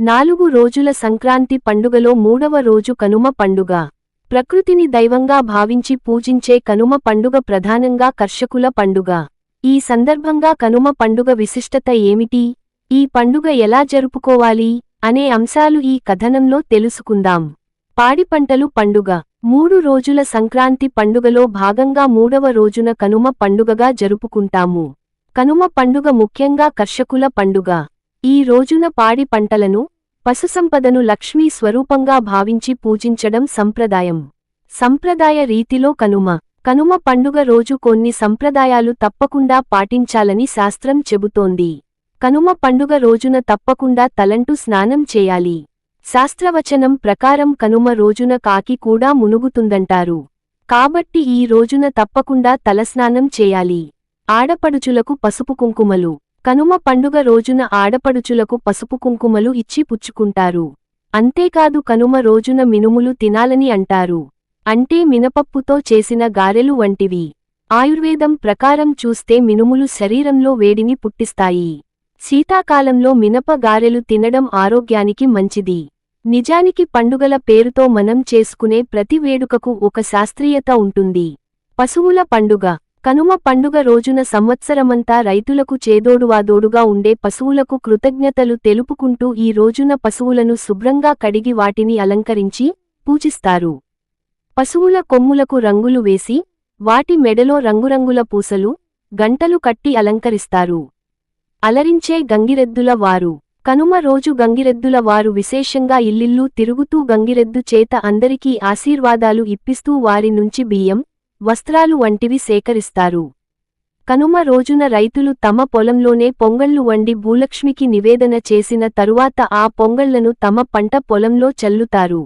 నాలుగు రోజుల సంక్రాంతి పండుగలో మూడవ రోజు కనుమ పండుగ. ప్రకృతిని దైవంగా భావించి పూజించే కనుమ పండుగ ప్రధానంగా కర్షకుల పండుగ. ఈ సందర్భంగా కనుమ పండుగ విశిష్టత ఏమిటి? ఈ పండుగ ఎలా జరుపుకోవాలి? అనే అంశాలు ఈ కథనంలో తెలుసుకుందాం. పాడి పంటలు పండుగ. మూడు రోజుల సంక్రాంతి పండుగలో భాగంగా మూడవ రోజున కనుమ పండుగగా జరుపుకుంటాము. కనుమ పండుగ ముఖ్యంగా కర్షకుల పండుగ. ఈ రోజున పాడి పంటలను పశుసంపదను లక్ష్మీ స్వరూపంగా భావించి పూజించడం సంప్రదాయం. సంప్రదాయ రీతిలో కనుమ. కనుమ పండుగ రోజు కొన్ని సంప్రదాయాలు తప్పకుండా పాటించాలని శాస్త్రం చెబుతోంది. కనుమ పండుగ రోజున తప్పకుండా తలంటు స్నానం చేయాలి. శాస్త్రవచనం ప్రకారం కనుమ రోజున కాకి కూడా మునుగుతుందంటారు. కాబట్టి ఈ రోజున తప్పకుండా తలస్నానం చేయాలి. ఆడపడుచులకు పసుపు కుంకుమలు. కనుమ పండుగ రోజున ఆడపడుచులకు పసుపు కుంకుమలు ఇచ్చి పుచ్చుకుంటారు. అంతేకాదు కనుమ రోజున మినుములు తినాలని అంటారు. అంటే మినపప్పుతో చేసిన గారెలు వంటివి. ఆయుర్వేదం ప్రకారం చూస్తే మినుములు శరీరంలో వేడిని పుట్టిస్తాయి. శీతాకాలంలో మినప గారెలు తినడం ఆరోగ్యానికి మంచిది. నిజానికి పండుగల పేరుతో మనం చేసుకునే ప్రతి వేడుకకు ఒక శాస్త్రీయత ఉంటుంది. పశువుల పండుగ. కనుమ పండుగ రోజున సంవత్సరమంతా రైతులకు చేదోడువాదోడుగా ఉండే పశువులకు కృతజ్ఞతలు తెలుపుకుంటూ ఈ రోజున పశువులను శుభ్రంగా కడిగి వాటిని అలంకరించి పూజిస్తారు. పశువుల కొమ్ములకు రంగులు వేసి వాటి మెడలో రంగురంగుల పూసలు గంటలు కట్టి అలంకరిస్తారు. అలరించే గంగిరెద్దుల వారు. కనుమ రోజు గంగిరెద్దుల వారు విశేషంగా ఇల్లిల్లు తిరుగుతూ గంగిరెద్దు చేత అందరికీ ఆశీర్వాదాలు ఇప్పిస్తూ వారి నుంచి బియ్యం వస్త్రాలు వంటివి సేకరిస్తారు. కనుమ రోజున రైతులు తమ పొలంలోనే పొంగళ్ళు వండి భూలక్ష్మికి నివేదన చేసిన తరువాత ఆ పొంగళ్ళను తమ పంట పొలంలో చల్లుతారు.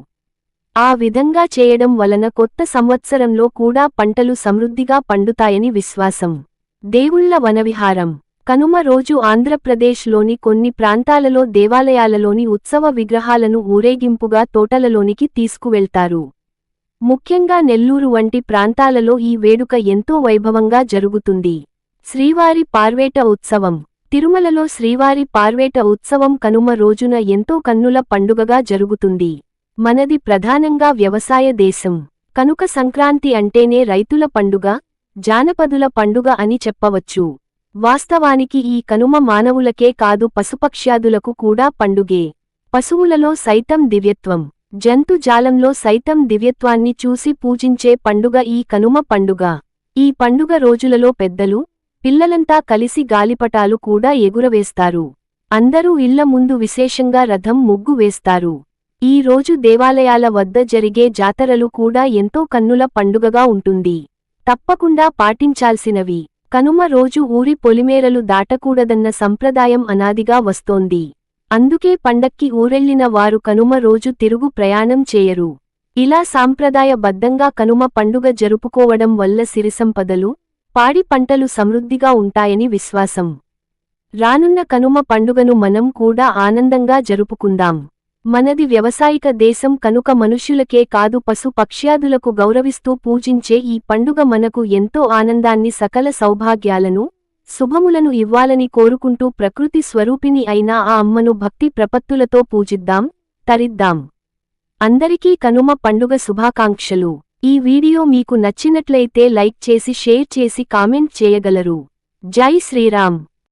ఆ విధంగా చేయడం వలన కొత్త సంవత్సరంలో కూడా పంటలు సమృద్ధిగా పండుతాయని విశ్వాసం. దేవుళ్ళ వనవిహారం. కనుమ రోజు ఆంధ్రప్రదేశ్లోని కొన్ని ప్రాంతాలలో దేవాలయాలలోని ఉత్సవ విగ్రహాలను ఊరేగింపుగా తోటలలోనికి తీసుకువెళ్తారు. ముఖ్యంగా నెల్లూరు వంటి ప్రాంతాలలో ఈ వేడుక ఎంతో వైభవంగా జరుగుతుంది. శ్రీవారి పార్వేట ఉత్సవం. తిరుమలలో శ్రీవారి పార్వేట ఉత్సవం కనుమ రోజున ఎంతో కన్నుల పండుగగా జరుగుతుంది. మనది ప్రధానంగా వ్యవసాయ దేశం. కనుక సంక్రాంతి అంటేనే రైతుల పండుగ జానపదుల పండుగ అని చెప్పవచ్చు. వాస్తవానికి ఈ కనుమ మానవులకే కాదు పశుపక్ష్యాదులకు కూడా పండుగే. పశువులలో సైతం దివ్యత్వం. జంతు జాలంలో సైతం దివ్యత్వాన్ని చూసి పూజించే పండుగ ఈ కనుమ పండుగ. ఈ పండుగ రోజులలో పెద్దలు పిల్లలంతా కలిసి గాలిపటాలు కూడా ఎగురవేస్తారు. అందరూ ఇళ్ళ ముందు విశేషంగా రథం ముగ్గు వేస్తారు. ఈ రోజు దేవాలయాల వద్ద జరిగే జాతరలు కూడా ఎంతో కన్నుల పండుగగా ఉంటుంది. తప్పకుండా పాటించాల్సినవి. కనుమ రోజు ఊరి పొలిమేరలు దాటకూడదన్న సంప్రదాయం అనాదిగా వస్తోంది. అందుకే పండక్కి ఊరెళ్ళిన వారు కనుమ రోజు తిరుగు ప్రయాణం చేయరు. ఇలా సాంప్రదాయబద్ధంగా కనుమ పండుగ జరుపుకోవడం వల్ల సిరిసంపదలు పాడి పంటలు సమృద్ధిగా ఉంటాయని విశ్వాసం. రానున్న కనుమ పండుగను మనం కూడా ఆనందంగా జరుపుకుందాం. మనది వ్యవసాయిక దేశం కనుక మనుష్యులకే కాదు పశు పక్ష్యాదులకు గౌరవిస్తూ పూజించే ఈ పండుగ మనకు ఎంతో ఆనందాన్ని సకల సౌభాగ్యాలను శుభములను ఇవ్వాలని కోరుకుంటూ ప్రకృతి స్వరూపిణి అయిన ఆ అమ్మను భక్తి ప్రపత్తులతో పూజిద్దాం తరిద్దాం. అందరికీ కనుమ పండుగ శుభాకాంక్షలు. ఈ వీడియో మీకు నచ్చినట్లయితే లైక్ చేసి షేర్ చేసి కామెంట్ చేయగలరు. జై శ్రీరామ్.